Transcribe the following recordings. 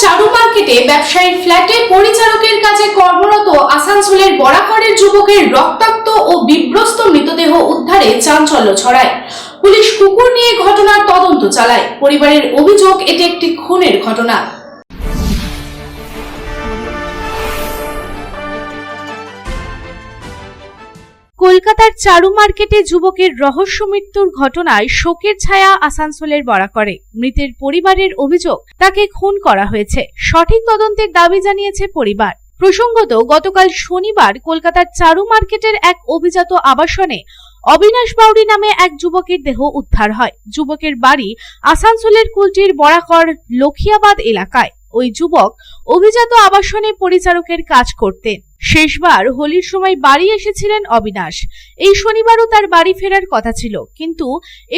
চারু মার্কেটে ব্যবসায়ীর ফ্ল্যাটে পরিচারকের কাজে কর্মরত আসানসোলের বরাকরের যুবকের রক্তাক্ত ও বিব্রস্ত মৃতদেহ উদ্ধারে চাঞ্চল্য ছড়ায়। পুলিশ কুকুর নিয়ে ঘটনার তদন্ত চালায়। পরিবারের অভিযোগ, এটি একটি খুনের ঘটনা। কলকাতার চারু মার্কেটে যুবকের রহস্য মৃত্যুর ঘটনায় শোকের ছায়া আসানসোলের বরাকরে। মৃতের পরিবারের অভিযোগ, তাকে খুন করা হয়েছে। সঠিক তদন্তের দাবি জানিয়েছে পরিবার। প্রসঙ্গত, গতকাল শনিবার কলকাতার চারু মার্কেটের এক অভিজাত আবাসনে অবিনাশ বাউরি নামে এক যুবকের দেহ উদ্ধার হয়। যুবকের বাড়ি আসানসোলের কুলটির বরাকর লখিয়াবাদ এলাকায়। ওই যুবক অভিজাত আবাসনে পরিচারকের কাজ করতেন। শেষবার হোলির সময় বাড়ি এসেছিলেন অবিনাশ। এই শনিবারও তার বাড়ি ফেরার কথা ছিল, কিন্তু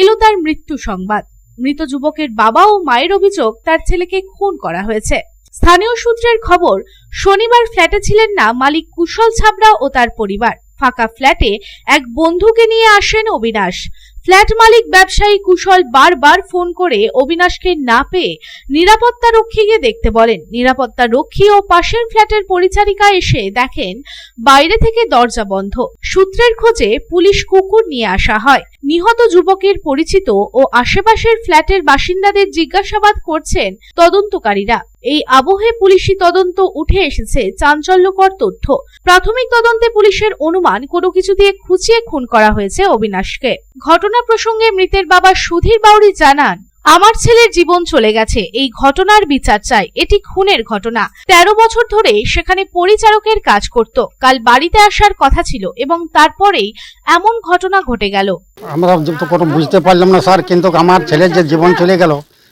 এলো তার মৃত্যু সংবাদ। মৃত যুবকের বাবা ও মায়ের অভিযোগ তার ছেলেকে খুন করা হয়েছে। স্থানীয় সূত্রের খবর, শনিবার ফ্ল্যাটে ছিলেন না মালিক কুশল ছাবড়া ও তার পরিবার। ফাঁকা ফ্ল্যাটে এক বন্ধুকে নিয়ে আসেন অবিনাশ। ফ্ল্যাট মালিক ব্যবসায়ী কুশল বারবার ফোন করে অবিনাশকে না পেয়ে নিরাপত্তা রক্ষীকে দেখতে বলেন। নিরাপত্তা রক্ষী ও পাশের ফ্ল্যাটের পরিচারিকা এসে দেখেন বাইরে থেকে দরজা বন্ধ। সূত্রের খোঁজে পুলিশ কুকুর নিয়ে আসা হয়। নিহত যুবকের পরিচিত ও আশেপাশের ফ্ল্যাটের বাসিন্দাদের জিজ্ঞাসাবাদ করছেন তদন্তকারীরা। এই আবহে পুলিশি তদন্ত উঠে এসেছে চাঞ্চল্যকর তথ্য। প্রাথমিক তদন্তে পুলিশের অনুমান কোনো কিছু দিয়ে খুঁচিয়ে খুন করা হয়েছে অবিনাশকে। ঘটনা প্রসঙ্গে মৃতের বাবা সুধীর বাউরি জানান, আমার ছেলের জীবন চলে গেছে, এই ঘটনার বিচার চাই। এটি খুনের ঘটনা। তেরো বছর ধরে সেখানে পরিচারকের কাজ করত। কাল বাড়িতে আসার কথা ছিল এবং তারপরেই এমন ঘটনা ঘটে গেল। আমরা তো কোনো বুঝতে পারলাম না স্যার কিন্তু আমার ছেলের যে জীবন চলে গেল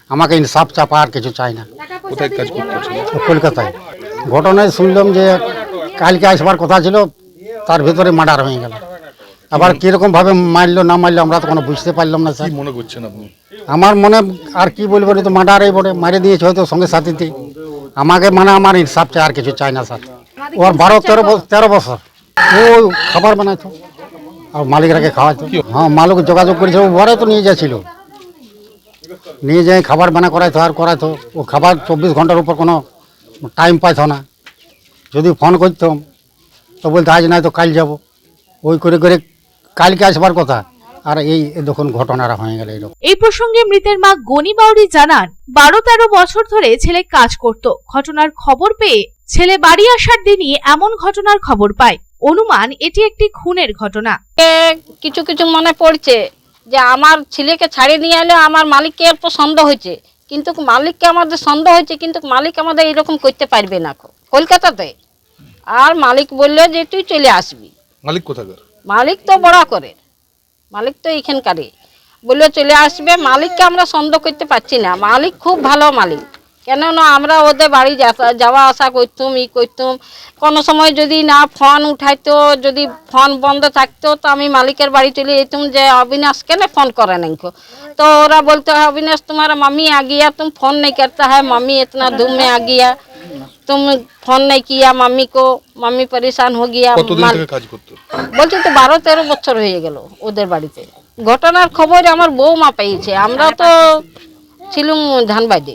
আমাকে ইনসাফ চাপা আর কিছু চাই না। কোথায় কাজ করতে কলকাতায়। ঘটনায় শুনলাম যে কালকে আসবার কথা ছিল তার ভিতরে মার্ডার হয়ে গেল। আবার কীরকম ভাবে মারলো না মারলো আমরা তো কোনো বুঝতে পারলাম না স্যার। মনে করছেন আপনি? আমার মনে আর কি বলব তো মার্ডারই বলে মারে দিয়েছে হয়তো সঙ্গে সাথীতে। আমাকে মানে আমার ইনসাফ চাই আর কিছু চাই না স্যার। ওর বারো তেরো বছর তেরো বছর। ও খাবার বানাইতো। আর মালিকরাকে খাওয়াইতো। হ্যাঁ মালিক যোগাযোগ করেছিল ও ঘরে তো নিয়ে যাচ্ছিল নিয়ে যাই খাবার বানা করাইতো আর করাইতো। ও খাবার চব্বিশ ঘণ্টার উপর কোনো টাইম পাইতো না। যদি ফোন করতাম তো বলতো আজ নাই তো কাল যাব। ওই করে করে কালকে আসবার কথা। আর এই দেখুন ঘটনাটা হয়ে গেল এই প্রসঙ্গে মৃতের মা গনি বাউরি জানান বারো তেরো বছর ধরে ছেলে কাজ করত। ঘটনার খবর পেয়ে ছেলে বাড়ি আসার দিনই এমন ঘটনার খবর পায়। অনুমান এটি একটি খুনের ঘটনা। কিছু কিছু মনে পড়ছে যে আমার ছেলেকে ছাড়িয়ে নিয়ে এলে আমার মালিককে অল্প সন্দেহ হয়েছে। কিন্তু মালিককে আমাদের সন্দেহ হয়েছে কিন্তু মালিক আমাদের এরকম করতে পারবে না কলকাতাতে। আর মালিক বলল যে তুই চলে আসবি। মালিক কোথাকার? মালিক তো বড় করে। মালিক তো এইখানকারই। বলল চলে আসবে। মালিককে আমরা সন্দেহ করতে পারছি না। মালিক খুব ভালো মালিক। কেননা আমরা ওদের বাড়ি যা- যাওয়া আসা করতুম ই করতুম কোনো সময় যদি না ফোন উঠাইতো যদি ফোন বন্ধ থাকতো তো আমি মালিকের বাড়ি চলে যেতুম যে अविनाश কেন ফোন করে नहीं को तो ओरा बोलते हैं अविनाश तुम्हारा मम्मी आ गया तुम फोन नहीं करता है मम्मी इतना धूम में आ गया तुम फोन नहीं किया मम्मी को मम्मी परेशान हो गया কতদিন माल- থেকে কাজ করতো বলছি তো বারো তেরো বছর হয়ে গেল ওদের বাড়িতে ঘটনার খবর আমার বৌমা পেয়েছে আমরা তো ছিলুম ধানবাদে